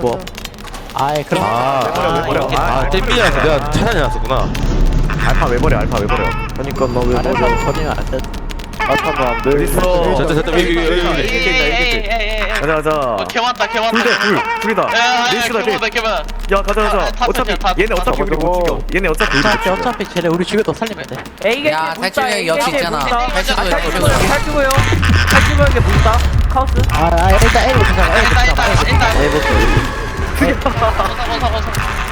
뭐? 아이 그럼 아, 왜 버려? 아, 아, 땜밀이라서 내가 찾아내놨었구나. 알파 왜 버려? 알파 왜 버려? 그러니까 너왜 버려 버리면 안돼 알파도 안 돼. 어딨어? 됐다, 됐다. 여기, 여기, 여기, 여기. 이기겠다, 이기겠다. 가자, 가자. 어, 개 많다, 개 많다. 둘 둘이다. 야, 넷이다, 개 넷. 많다, 개 많아. 야, 가자, 아, 가자. 다 어차피, 얘네 어차피 우리 못 죽여. 얘네 어차피 우리 못 어차피 죽여. 어차피 쟤네 우리 죽여도 살리면 돼 에이게 야, 탈출력이 역시 있잖아. 탈출도 탈 역시 죽어요 있어. 탈 죽어요 탈 죽어요 이게 문다 카오스 아, 아 일단 A부터 잡아 일단, A부터 잡아 일단, 일단. A부터 벗어, 벗어, 벗어.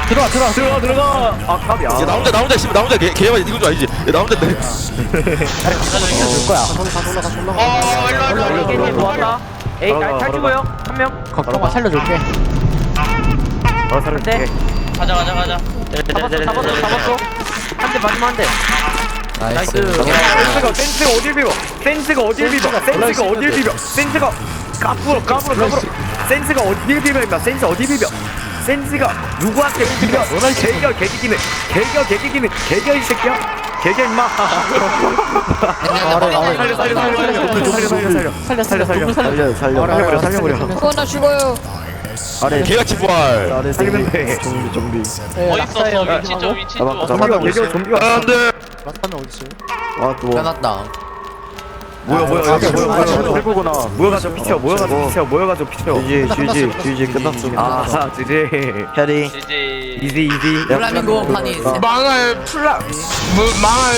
들어와 들어와 들어가, 들어가. 아, 갑이야. 야, 나 혼자, 나 혼자, 씨발, 나 혼자 개, 개만 이건 줄 알지? 야, 나 혼자인데. 줄 거야 어, 일로, 일로, 일로, 에이게님 일로. 모았다 에이 걸어가. 죽어요 한명 걱정 마 살려줄게 어, 살려줄게. 네. 가자, 가자, 가자. 잡았어 잡았어 잡았어 한 대 맞으면 한대 나이스. 센스가, 센스가 어딜 비벼? 센스가 어딜 비벼? 센스가 어딜 비벼? 센스가 까불어, 까불어, 까불어. 센스가 어딜 비벼, 임마. 센스 어디 비벼? 센스가 누구한테 비벼? 개겨, 개기기는. 개겨, 개기기는. 개겨, 이 새끼야. 개겨, 임마. 살려, 살려, 살려, 살려, 살려, 살려, 살려. 살려 살려 살려, 누굴 살려 살려 살려버려, 살려버려. 그거 나죽 어요. 개같이 부활. 살리면 돼. 어디 있었어? 위치 좀, 위치 좀. 좀비가, 개겨, 좀비가. 안 돼. 라타는 어딨어 끝났다. 뭐야, 뭐야, 아, 여기 뭐야, 뭐야, 아, 뭐야. 해보구나. 모여가지고 피쳐, 모여가지고 피쳐, 모여가지고 피쳐. GG GG GG 끝났어 아, 지지. 캐리 이제 이지, 이지. 플라밍고 판이 세- 망할 플라 뭐 망할